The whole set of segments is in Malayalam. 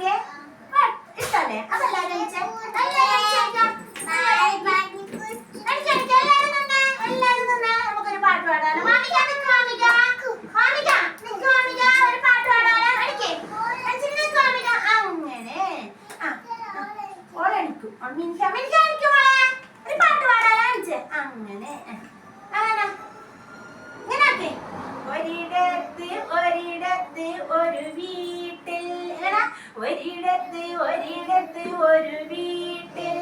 നോക്കിയേ ഇഷ്ടല്ലേ? അതല്ല കഴിച്ചേ Minchia! ഒരിടത്ത് ഒരിടത്ത് ഒരു വീട്ടിൽ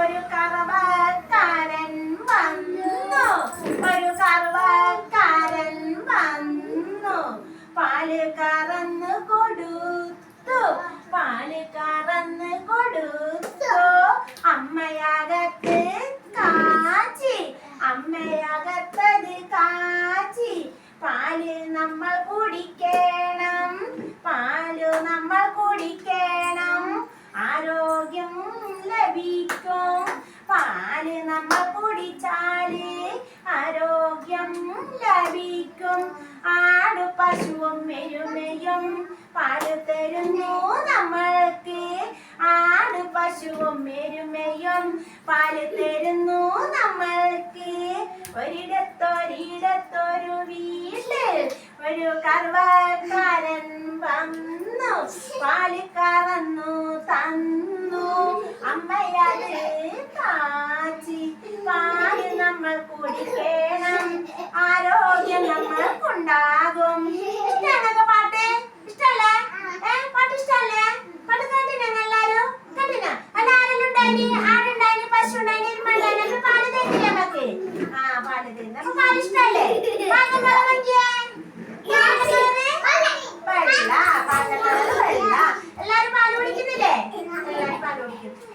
ഒരു കറവക്കാരൻ വന്നു. ഒരു കറവക്കാരൻ വന്നു. പാൽ കറന്ന് കൊടുത്തു. പാൽ കറന്ന് കൊടുത്തു. അമ്മയകത്ത് കാച്ചി. അമ്മയകത്തത് കാച്ചി. പാൽ നമ്മൾ കുടിക്കണം പാൽ കുടിക്കണം. ആരോഗ്യം ലഭിക്കും. പാൽ നമ്മൾ കുടിച്ചാൽ ആരോഗ്യം ലഭിക്കും. ആടു പശുവും എരുമയും പാൽ തരുന്നു നമ്മൾക്ക്. ആട് പശുവും എരുമയും പാൽ തരുന്നു നമ്മൾക്ക്. ഒരിടത്തൊരിടത്തൊരു വീട്ടിൽ ഒരു കർവക്കാരൻ വന്നു. പാലിക്കറന്നു തന്നു. അമ്മയത് താച്ചി പാൽ നമ്മൾ കുടിക്കണം. ആരോഗ്യം നമ്മൾക്കുണ്ടാകും. ഇഷ്ടമാണോ പാട്ട്? ഇഷ്ടല്ലേ? പാട്ട് ഇഷ്ടല്ലേ? പാട്ട് കണ്ടിനാ എല്ലാരും കണ്ടിനാ അല്ല ആരെല്ലാം ഉണ്ടായി ആടുണ്ടായി പശു ഉണ്ടായി എരുമുണ്ടായി പാൽ തന്നില്ല നമുക്ക് ആ പാൽ തരുന്ന. പാൽ ഇഷ്ടല്ലേ? പാൽ health.